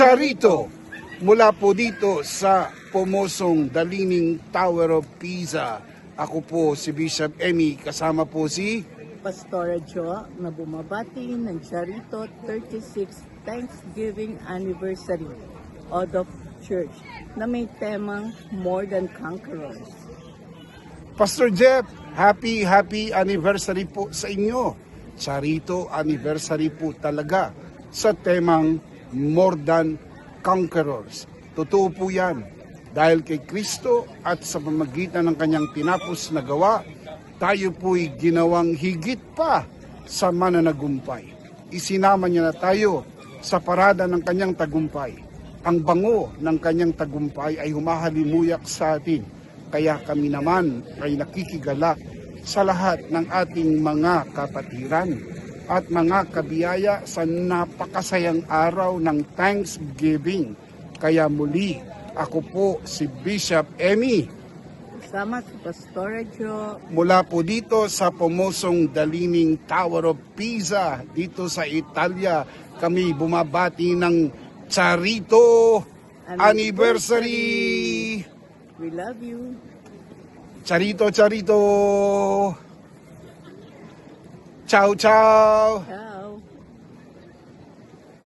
Charito mula po dito sa Pomosong Dalining Tower of Pisa. Ako po si Bishop Emmy, kasama po si Pastora Jo na bumabati ng Charito 36 Thanksgiving Anniversary of the Church na may temang More Than Conquerors. Pastor Jeff. Happy, happy anniversary po sa inyo. Charito anniversary po talaga sa temang More Than Conquerors. Totoo po yan. Dahil kay Kristo at sa pamagitan ng kanyang tinapos na gawa, tayo po'y ginawang higit pa sa mananagumpay. Isinama niya na tayo sa parada ng kanyang tagumpay. Ang bango ng kanyang tagumpay ay humahalimuyak sa atin. Kaya kami naman ay nakikigalak sa lahat ng ating mga kapatiran at mga kabiyaya sa napakasayang araw ng Thanksgiving. Kaya muli, ako po si Bishop Emmy Kasama si Pastora Jo mula po dito sa Pomosong Dalining Tower of Pisa dito sa Italia. Kami bumabati ng Charito Anniversary! We love you. Charito, Charito! Ciao, ciao! Ciao.